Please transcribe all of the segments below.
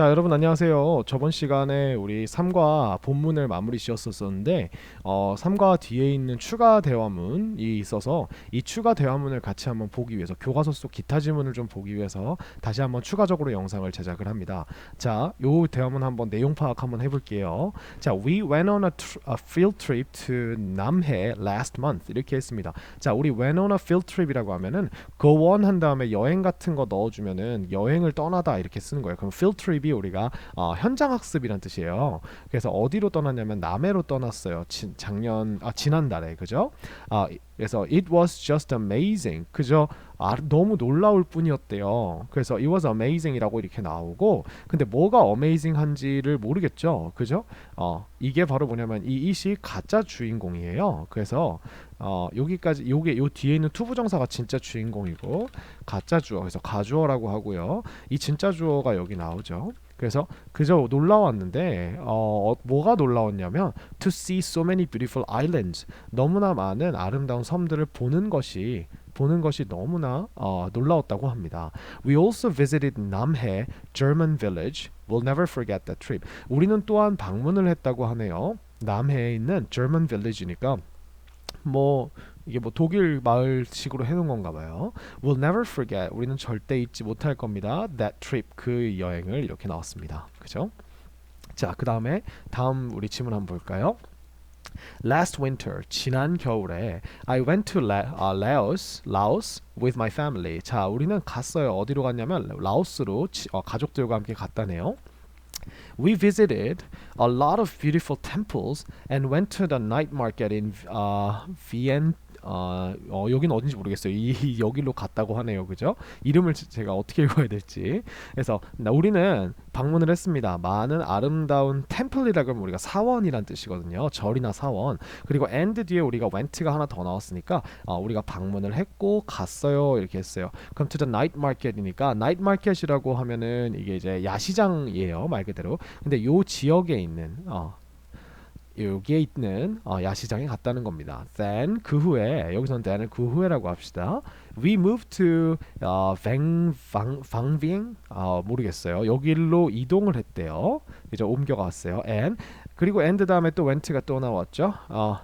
자, 여러분 안녕하세요. 저번 시간에 우리 3과 본문을 마무리 지었었었는데 어, 3과 뒤에 있는 추가 대화문이 있어서 이 추가 대화문을 같이 한번 보기 위해서 교과서 속 기타 지문을 좀 보기 위해서 다시 한번 추가적으로 영상을 제작을 합니다. 자, 요 대화문 한번 내용 파악 한번 해 볼게요. 자, we went on a, a field trip to 남해 last month 이렇게 했습니다. 자, 우리 went on a field trip이라고 하면은 go on 한 다음에 여행 같은 거 넣어 주면은 여행을 떠나다 이렇게 쓰는 거예요. 그럼 field trip이 우리가 어, 현장 학습이란 뜻이에요. 그래서 어디로 떠났냐면 남해로 떠났어요. 진, 작년 아 지난달에 그죠? 아 그래서 it was just amazing 그죠? 아, 너무 놀라울 뿐이었대요. 그래서 it was amazing이라고 이렇게 나오고 근데 뭐가 amazing한지를 모르겠죠. 그죠? 어 이게 바로 뭐냐면 이 it이 가짜 주인공이에요. 그래서 어 여기까지 요게 요 뒤에 있는 투부정사가 진짜 주인공이고 가짜 주어 그래서 가주어라고 하고요. 이 진짜 주어가 여기 나오죠. 그래서 그저 놀라웠는데 어, 어, 뭐가 놀라웠냐면 to see so many beautiful islands 너무나 많은 아름다운 섬들을 보는 것이 보는 것이 너무나 어, 놀라웠다고 합니다. We also visited 남해 German village. We'll never forget that trip. 우리는 또한 방문을 했다고 하네요. 남해에 있는 German village니까 뭐 이게 뭐 독일 마을식으로 해놓은 건가 봐요. We'll never forget. 우리는 절대 잊지 못할 겁니다. That trip 그 여행을 이렇게 나왔습니다. 그죠? 자, 그 다음에 다음 우리 질문 한번 볼까요? Last winter, 지난 겨울에 I went to La, 아, Laos, Laos with my family. 자, 우리는 갔어요. 어디로 갔냐면 라오스로 지, 어, 가족들과 함께 갔다네요. We visited a lot of beautiful temples and went to the night market in uh, Vientiane. 어, 어 여긴 어딘지 모르겠어요. 이, 이 여기로 갔다고 하네요. 그죠? 이름을 제- 제가 어떻게 읽어야 될지. 그래서 나- 우리는 방문을 했습니다. 많은 아름다운 템플이라 그러면 우리가 사원이란 뜻이거든요. 절이나 사원. 그리고 and 뒤에 우리가 went가 하나 더 나왔으니까 어, 우리가 방문을 했고 갔어요. 이렇게 했어요. 그럼 to the night market이니까 night market이라고 하면은 이게 이제 야시장이에요. 말 그대로. 근데 요 지역에 있는 어, 여기에 있는 어, 야시장에 갔다는 겁니다. Then 그 후에 여기서는 then을 그 후에라고 합시다. We moved to 어, Vang Vang 어, 모르겠어요. 여기로 이동을 했대요. 이제 옮겨갔어요. And 그리고 and 다음에 또 went가 또 나왔죠. 어,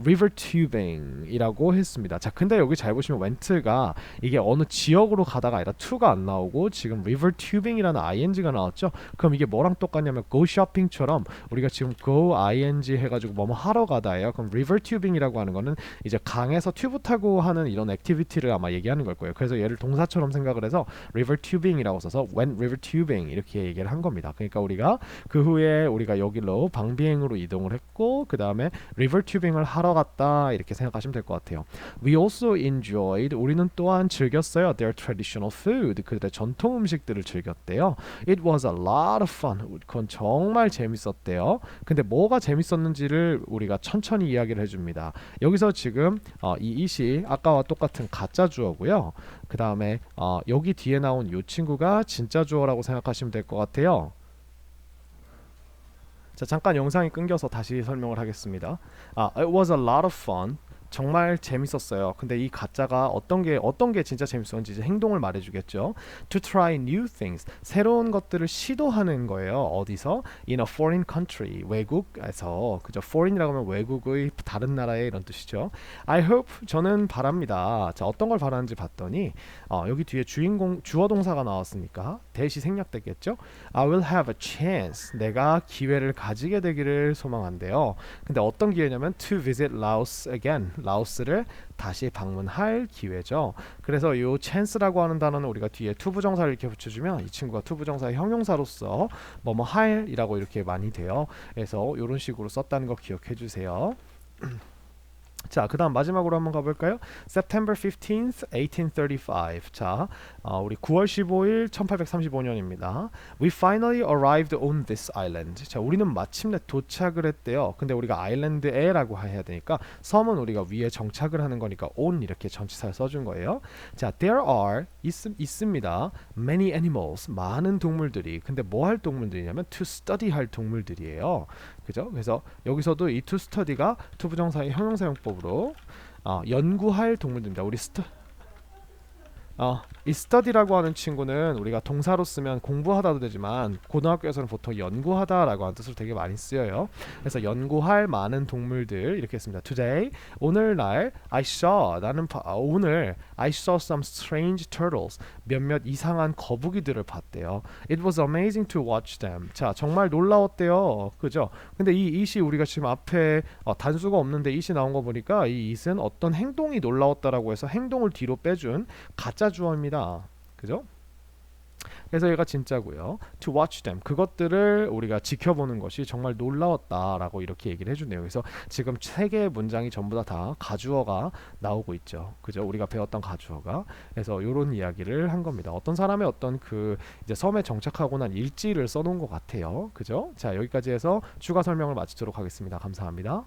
river tubing이라고 했습니다. 자, 근데 여기 잘 보시면 went가 이게 어느 지역으로 가다가 아니라 to가 안 나오고 지금 river tubing이라는 ing가 나왔죠. 그럼 이게 뭐랑 똑같냐면 go shopping처럼 우리가 지금 go ing 해가지고 뭐뭐 하러 가다예요. 그럼 river tubing이라고 하는 거는 이제 강에서 튜브 타고 하는 이런 액티비티를 아마 얘기하는 걸 거예요. 그래서 얘를 동사처럼 생각을 해서 river tubing이라고 써서 went river tubing 이렇게 얘기를 한 겁니다. 그러니까 우리가 그 후에 우리가 여기로 방비행으로 이동을 했고 그 다음에 river tubing을 하러 갔다 이렇게 생각하시면 될 것 같아요. We also enjoyed 우리는 또한 즐겼어요. Their traditional food 그들의 전통 음식들을 즐겼대요. It was a lot of fun. 그건 정말 재밌었대요. 근데 뭐가 재밌었는지를 우리가 천천히 이야기를 해줍니다. 여기서 지금 어, 이 it이 아까와 똑같은 가짜 주어고요. 그 다음에 어, 여기 뒤에 나온 이 친구가 진짜 주어라고 생각하시면 될 것 같아요. 자 잠깐 영상이 끊겨서 다시 설명을 하겠습니다. 아, it was a lot of fun. 정말 재밌었어요. 근데 이 가짜가 어떤 게 어떤 게 진짜 재밌었는지 이제 행동을 말해주겠죠. To try new things, 새로운 것들을 시도하는 거예요. 어디서? In a foreign country, 외국에서 그죠? Foreign이라고 하면 외국의 다른 나라의 이런 뜻이죠. I hope 저는 바랍니다. 자 어떤 걸 바라는지 봤더니 어, 여기 뒤에 주인공 주어 동사가 나왔으니까 대시 생략됐겠죠. I will have a chance. 내가 기회를 가지게 되기를 소망한대요. 근데 어떤 기회냐면 to visit Laos again. 라오스를 다시 방문할 기회죠. 그래서 이 chance라고 하는 단어는 우리가 뒤에 투부정사를 이렇게 붙여주면 이 친구가 투부정사의 형용사로서 뭐뭐 할이라고 이렇게 많이 돼요. 그래서 이런 식으로 썼다는 거 기억해 주세요. 자, 그다음 마지막으로 한번 가볼까요? September 15th, 1835. 자, 어, 우리 9월 15일 1835년입니다. We finally arrived on this island. 자, 우리는 마침내 도착을 했대요. 근데 우리가 아일랜드에라고 해야 되니까 섬은 우리가 위에 정착을 하는 거니까 on 이렇게 전치사를 써준 거예요. 자, there are 있, 있습니다. Many animals 많은 동물들이. 근데 뭐 할 동물들이냐면 to study 할 동물들이에요. 그죠? 그래서 여기서도 이 to study가 투부정사의 형용사용법 으로 어, 연구할 동물들입니다. 우리 스터 어, 이 study라고 하는 친구는 우리가 동사로 쓰면 공부하다도 되지만 고등학교에서는 보통 연구하다라고 하는 뜻으로 되게 많이 쓰여요. 그래서 연구할 많은 동물들 이렇게 했습니다. Today 오늘날 I saw 나는 바, 아, 오늘 I saw some strange turtles 몇몇 이상한 거북이들을 봤대요. It was amazing to watch them. 자 정말 놀라웠대요. 그죠? 근데 이 it이 우리가 지금 앞에 어, 단수가 없는데 it이 나온 거 보니까 이 it은 어떤 행동이 놀라웠다라고 해서 행동을 뒤로 빼준 가짜 주어입니다. 그죠? 그래서 얘가 진짜고요. To watch them 그것들을 우리가 지켜보는 것이 정말 놀라웠다라고 이렇게 얘기를 해주네요. 그래서 지금 세 개의 문장이 전부 다, 다 가주어가 나오고 있죠. 그죠? 우리가 배웠던 가주어가 그래서 이런 이야기를 한 겁니다. 어떤 사람의 어떤 그 이제 섬에 정착하고 난 일지를 써놓은 것 같아요. 그죠? 자 여기까지 해서 추가 설명을 마치도록 하겠습니다. 감사합니다.